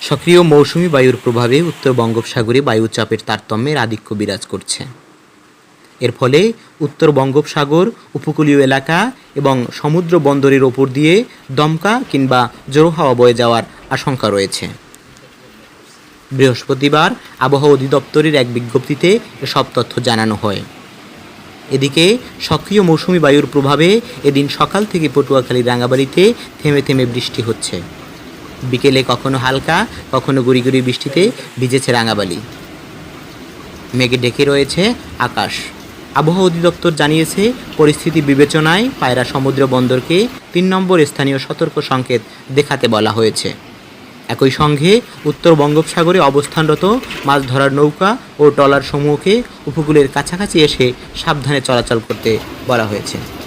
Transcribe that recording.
সক্রিয় মৌসুমি বায়ুর প্রভাবে উত্তর বঙ্গোপসাগরে বায়ুচাপের তারতম্যের আধিক্য বিরাজ করছে। এর ফলে উত্তর বঙ্গোপসাগর, উপকূলীয় এলাকা এবং সমুদ্র বন্দরের ওপর দিয়ে দমকা কিংবা জোরো হাওয়া বয়ে যাওয়ার আশঙ্কা রয়েছে। বৃহস্পতিবার আবহাওয়া অধিদপ্তরের এক বিজ্ঞপ্তিতে এসব তথ্য জানানো হয়। এদিকে সক্রিয় মৌসুমি বায়ুর প্রভাবে এদিন সকাল থেকে পটুয়াখালী রাঙাবাড়িতে থেমে থেমে বৃষ্টি হচ্ছে। বিকেলে কখনো হালকা, কখনো গুড়ি গুড়ি বৃষ্টিতে ভিজেছে রাঙাবালি। মেঘে ঢেকে রয়েছে আকাশ। আবহাওয়া অধিদপ্তর জানিয়েছে, পরিস্থিতি বিবেচনায় পায়রা সমুদ্র বন্দরকে তিন নম্বর স্থানীয় সতর্ক সংকেত দেখাতে বলা হয়েছে। একই সঙ্গে উত্তর বঙ্গোপসাগরে অবস্থানরত মাছ ধরার নৌকা ও ট্রলার সমূহকে উপকূলের কাছাকাছি এসে সাবধানে চলাচল করতে বলা হয়েছে।